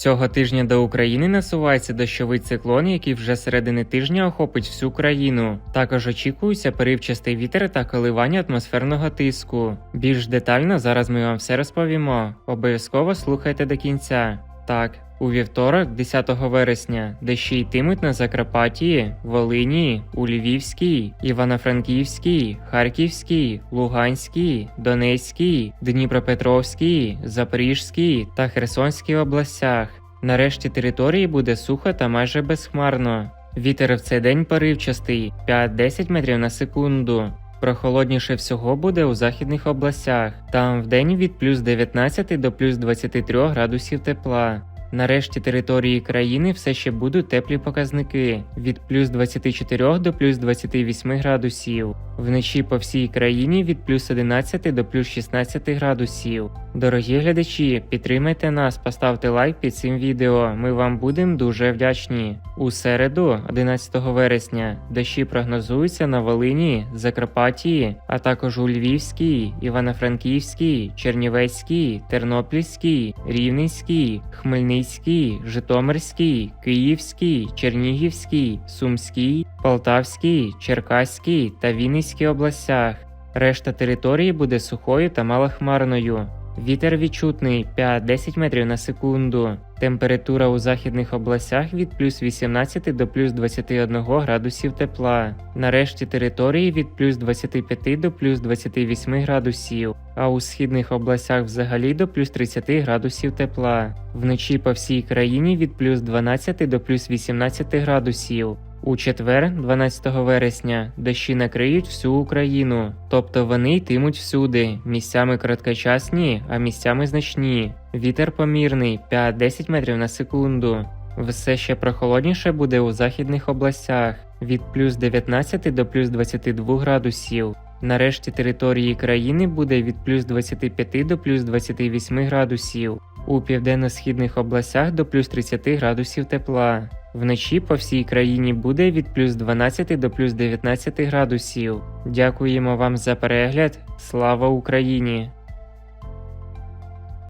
Цього тижня до України насувається дощовий циклон, який вже середини тижня охопить всю країну. Також очікується перивчастий вітер та коливання атмосферного тиску. Більш детально зараз ми вам все розповімо. Обов'язково слухайте до кінця. Так, у вівторок, 10 вересня, дощі йтимуть на Закарпатті, Волині, у Львівській, Івано-Франківській, Харківській, Луганській, Донецькій, Дніпропетровській, Запорізькій та Херсонській областях. Нарешті території буде сухо та майже безхмарно. Вітер в цей день поривчастий 5-10 метрів на секунду. Прохолодніше всього буде у західних областях. Там вдень від плюс 19 до плюс 23 градусів тепла. Нарешті території країни все ще будуть теплі показники від плюс 24 до плюс 28 градусів. Вночі по всій країні від плюс 11 до плюс 16 градусів. Дорогі глядачі, підтримайте нас, поставте лайк під цим відео. Ми вам будемо дуже вдячні. У середу, 11 вересня, дощі прогнозуються на Волині, Закарпатті, а також у Львівській, Івано-Франківській, Чернівецькій, Тернопільській, Рівненській, Хмельницькій, Житомирській, Київській, Чернігівській, Сумській, Полтавській, Черкаській та Вінницькій областях. Решта території буде сухою та малохмарною. Вітер відчутний 5-10 метрів на секунду. Температура у західних областях від плюс 18 до плюс 21 градусів тепла. Нарешті території від плюс 25 до плюс 28 градусів, а у східних областях взагалі до плюс 30 градусів тепла. Вночі по всій країні від плюс 12 до плюс 18 градусів. У четвер, 12 вересня, дощі накриють всю Україну, тобто вони йтимуть всюди, місцями короткочасні, а місцями значні. Вітер помірний 5-10 метрів на секунду. Все ще прохолодніше буде у західних областях від плюс 19 до плюс 22 градусів. Нарешті території країни буде від плюс 25 до плюс 28 градусів. У південно-східних областях до плюс 30 градусів тепла. Вночі по всій країні буде від плюс 12 до плюс 19 градусів. Дякуємо вам за перегляд. Слава Україні!